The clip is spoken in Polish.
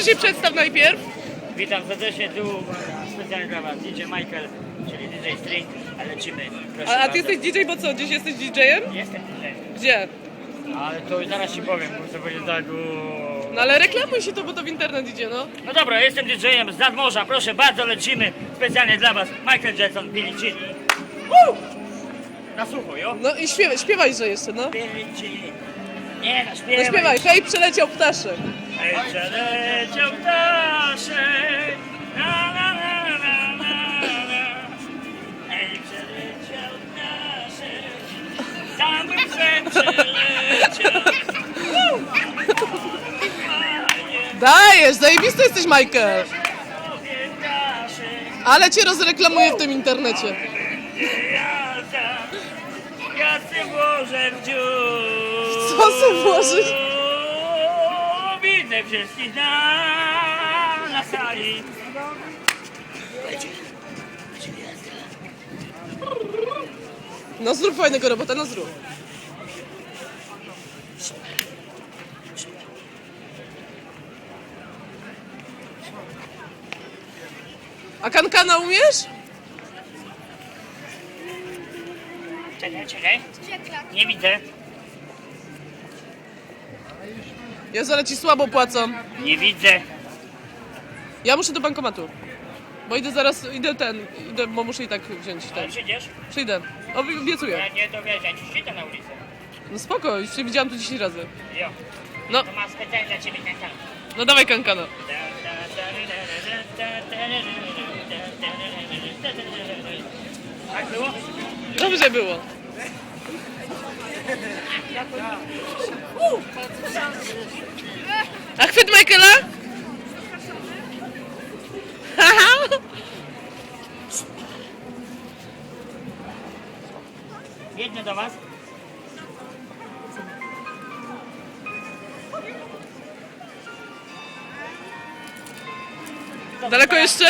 Proszę się przedstaw najpierw. Witam serdecznie, tu specjalnie dla Was DJ Michael, czyli DJ String, a lecimy. Proszę A, a bardzo. ty jesteś DJ, bo co? Gdzieś jesteś DJ-em? Jestem DJ, Gdzie? ale to zaraz Ci powiem, muszę powiedzieć tak... uuu. No ale reklamuj się to, bo to w internet idzie, no. No dobra, jestem DJ-em z nadmorza, proszę bardzo, lecimy specjalnie dla Was. Michael Jackson, Billie Jean. Woo! Na sucho, jo? No i śpiewaj, śpiewaj, że jeszcze, no. Billie Jean. Nie, no No śpiewaj. śpiewaj, hej, przeleciał ptaszek. Przeleciał ptaszek. Na, na, na, na, na, na. Przeleciał ptaszek. Tam bym se przeleciał. Dajesz, zajebisty jesteś, Michael. Ale cię rozreklamuję w tym internecie. Ja włożę w. Co chcę włożyć? Widzę wszystkich na, na sali. No zrób fajnego robota, no zrób. A kankana umiesz? Czekaj, czekaj. Nie widzę. Ja ale ci słabo płacą. Nie widzę. Ja muszę do bankomatu. Bo idę zaraz, idę ten, idę, bo muszę i tak wziąć Ale ten. przyjdziesz? Przyjdę. Obiecuję. Ja nie to wiesz, ja ci na ulicę. No spoko, już się widziałam tu 10 razy. Jo. No, To mam specjalnie dla ciebie ten tam. no dawaj kankana. Tak było? Dobrze było. Oeh! vind vindt Michaela? Jedne do was? Daleko jeszcze?